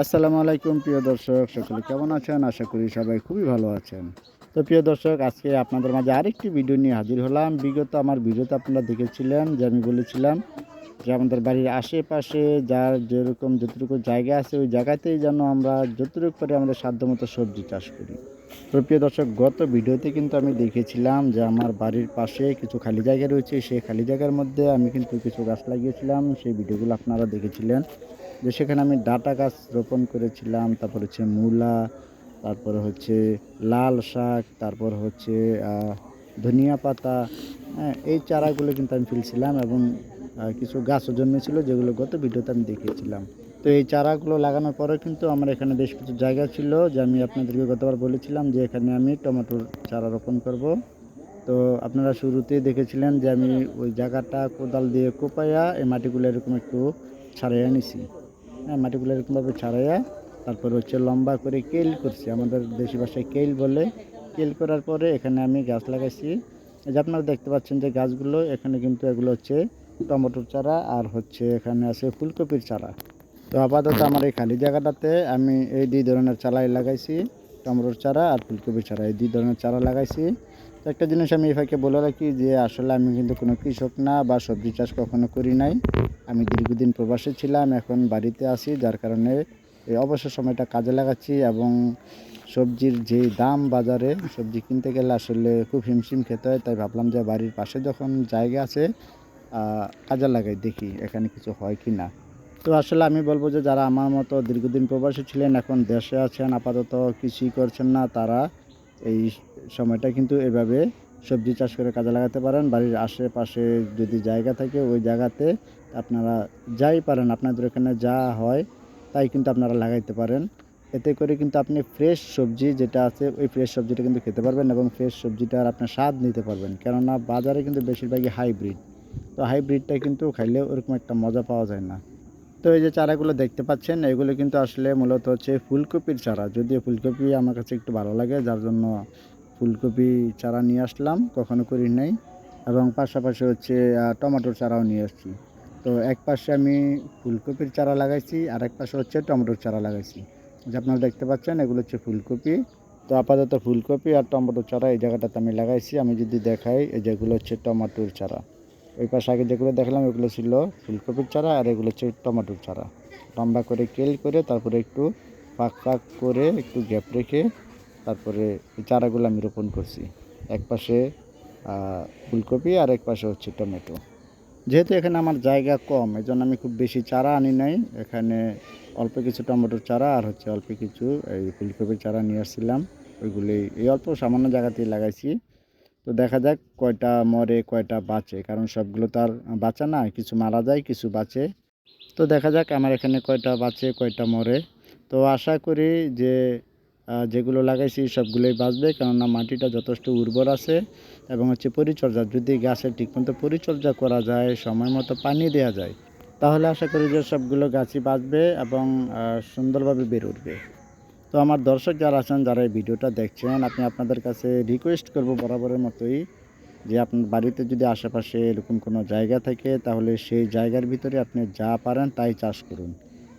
আসসালামু আলাইকুম, প্রিয় দর্শক। সকলে কেমন আছেন? আশা করি সবাই খুবই ভালো আছেন। তো প্রিয় দর্শক, আজকে আপনাদের মাঝে আরেকটি ভিডিও নিয়ে হাজির হলাম। বিগত আমার ভিডিওতে আপনারা দেখেছিলেন, যে আমি বলেছিলাম যে আমাদের বাড়ির আশেপাশে যার যেরকম, যতটুকু জায়গা আছে, ওই জায়গাতেই যেন আমরা যতটুকু করে আমাদের সাধ্যমতো সবজি চাষ করি। তো প্রিয় দর্শক, গত ভিডিওতে কিন্তু আমি দেখেছিলাম যে আমার বাড়ির পাশে কিছু খালি জায়গা রয়েছে। সেই খালি জায়গার মধ্যে আমি কিন্তু কিছু গাছ লাগিয়েছিলাম। সেই ভিডিওগুলো আপনারা দেখেছিলেন যে সেখানে আমি ডাটা গাছ রোপণ করেছিলাম। তারপর হচ্ছে মূলা, তারপর হচ্ছে লাল শাক, তারপর হচ্ছে ধনিয়া পাতা হ্যাঁ এই চারাগুলো কিন্তু আমি ফেলছিলাম এবং কিছু গাছও জন্মেছিল যেগুলো গত ভিডিওতে আমি দেখিয়েছিলাম তো এই চারাগুলো লাগানোর পরে কিন্তু আমার এখানে বেশ কিছু জায়গা ছিল যে আমি আপনাদেরকে গতবার বলেছিলাম যে এখানে আমি টমেটোর চারা রোপণ করব। তো আপনারা শুরুতেই দেখেছিলেন যে আমি ওই জায়গাটা কোদাল দিয়ে কোপাইয়া এই মাটিগুলো এরকম একটু ছাড়াইয়া নিছি। হ্যাঁ মাটিগুলো এরকমভাবে ছাড়াইয়া তারপর হচ্ছে লম্বা করে কেল করছি। আমাদের দেশি ভাষায় কেল বলে। কেল করার পরে এখানে আমি গাছ লাগাইছি। যে আপনারা দেখতে পাচ্ছেন যে গাছগুলো, এখানে কিন্তু এগুলো হচ্ছে টমেটোর চারা আর হচ্ছে এখানে আছে ফুলকপির চারা। তো আপাতত আমার এই খালি জায়গাটাতে আমি এই দুই ধরনের চালাই লাগাইছি টমেটোর চারা আর ফুলকপির চারা এই দুই ধরনের চারা লাগাইছি। তো একটা জিনিস আমি এফাকে বলে রাখি যে আসলে আমি কিন্তু কোনো কৃষক না বা সবজি চাষ কখনো করি নাই। আমি দীর্ঘদিন প্রবাসে ছিলাম এখন বাড়িতে আছি যার কারণে এই অবসর সময়টা কাজে লাগাচ্ছি এবং সবজির যে দাম বাজারে সবজি কিনতে গেলে আসলে খুব হিমশিম খেতে হয় তাই ভাবলাম যে বাড়ির পাশে যখন জায়গা আছে কাজে লাগাই দেখি এখানে কিছু হয় কি না তো আসলে আমি বলব যে যারা আমার মতো দীর্ঘদিন প্রবাসী ছিলেন, এখন দেশে আছেন, আপাতত কিছুই করছেন না, তারা এই সময়টা কিন্তু এভাবে সবজি চাষ করে কাজে লাগাতে পারেন। বাড়ির আশেপাশে যদি জায়গা থাকে, ওই জায়গাতে আপনারা যাই পারেন, আপনাদের ওখানে যা হয় তাই কিন্তু আপনারা লাগাইতে পারেন। এতে করে কিন্তু আপনি ফ্রেশ সবজি যেটা আছে, ওই ফ্রেশ সবজিটা কিন্তু খেতে পারবেন এবং ফ্রেশ সবজিটার আপনার স্বাদ নিতে পারবেন। কেননা বাজারে কিন্তু বেশিরভাগই হাইব্রিড তো হাইব্রিডটা কিন্তু খাইলে ওরকম একটা মজা পাওয়া যায় না। তো এই যে চারাগুলো দেখতে পাচ্ছেন, এগুলো কিন্তু আসলে মূলত হচ্ছে ফুলকপির চারা। যদিও ফুলকপি আমার কাছে একটু ভালো লাগে, যার জন্য ফুলকপি চারা নিয়ে আসলাম, কখনো করি নাই। এবং পাশাপাশি হচ্ছে টমেটোর চারাও নিয়ে আসছি। তো এক পাশে আমি ফুলকপির চারা লাগাইছি, আর এক পাশে হচ্ছে টমেটোর চারা লাগাইছি। যে আপনারা দেখতে পাচ্ছেন, এগুলো হচ্ছে ফুলকপি। তো আপাতত ফুলকপি আর টমেটোর চারা এই জায়গাটাতে আমি লাগাইছি। আমি যদি দেখাই, এই যেগুলো হচ্ছে টমেটোর চারা। ওই পাশে আগে যেগুলো দেখলাম এগুলো ছিল ফুলকপির চারা আর এগুলো হচ্ছে টমেটোর চারা। লম্বা করে কেল করে তারপরে একটু ফাঁক ফাঁক করে একটু গ্যাপ রেখে তারপরে চারাগুলো আমি রোপণ করছি। এক পাশে ফুলকপি আর এক পাশে হচ্ছে টমেটো। যেহেতু এখানে আমার জায়গা কম এই জন্য আমি খুব বেশি চারা আনি নাই। এখানে অল্প কিছু টমেটোর চারা আর হচ্ছে অল্প কিছু এই ফুলকপির চারা নিয়ে আসছিলাম। ওইগুলি এই অল্প সামান্য জায়গাতেই লাগাইছি। তো দেখা যাক কয়টা মরে, কয়টা বাঁচে। কারণ সবগুলো তো আর বাঁচা না, কিছু মারা যায়, কিছু বাঁচে। তো দেখা যাক আমার এখানে কয়টা বাঁচে, কয়টা মরে। তো আশা করি যে যেগুলো লাগাইছি সবগুলোই বাঁচবে, কেননা মাটিটা যথেষ্ট উর্বর আছে এবং হচ্ছে পরিচর্যা, যদি গাছের ঠিকমতো পরিচর্যা করা যায়, সময় মতো পানি দেওয়া যায়, তাহলে আশা করি যে সবগুলো গাছই বাঁচবে এবং সুন্দরভাবে বের উঠবে। তো আমার দর্শক যারা আছেন, যারা এই ভিডিওটা দেখছেন আপনি আপনাদের কাছে রিকোয়েস্ট করব বরাবরের মতোই যে আপনার বাড়িতে যদি আশেপাশে এরকম কোনো জায়গা থাকে, তাহলে সেই জায়গার ভিতরে আপনি যা পারেন তাই চাষ করুন।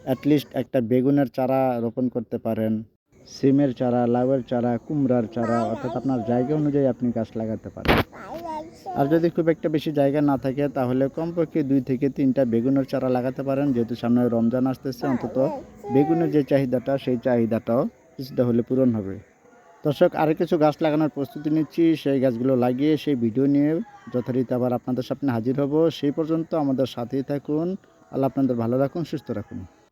অ্যাটলিস্ট একটা বেগুনের চারা রোপণ করতে পারেন। সিমের চারা, লাউয়ের চারা, কুমড়ার চারা, অর্থাৎ আপনার জায়গা অনুযায়ী আপনি গাছ লাগাতে পারেন। আর যদি খুব একটা বেশি জায়গা না থাকে, তাহলে কমপক্ষে দুই থেকে তিনটা বেগুনের চারা লাগাতে পারেন। যেহেতু সামনে রমজান আসতেছে, অন্তত বেগুনের যে চাহিদাটা, সেই চাহিদাটাও কিছুটা হলে পূরণ হবে। দর্শক আরও কিছু গাছ লাগানোর প্রস্তুতি নিচ্ছি। সেই গাছগুলো লাগিয়ে, সেই ভিডিও নিয়ে যথারীতি আবার আপনাদের সামনে হাজির হব। সেই পর্যন্ত আমাদের সাথেই থাকুন। আল্লাহ আপনাদের ভালো রাখুন, সুস্থ রাখুন।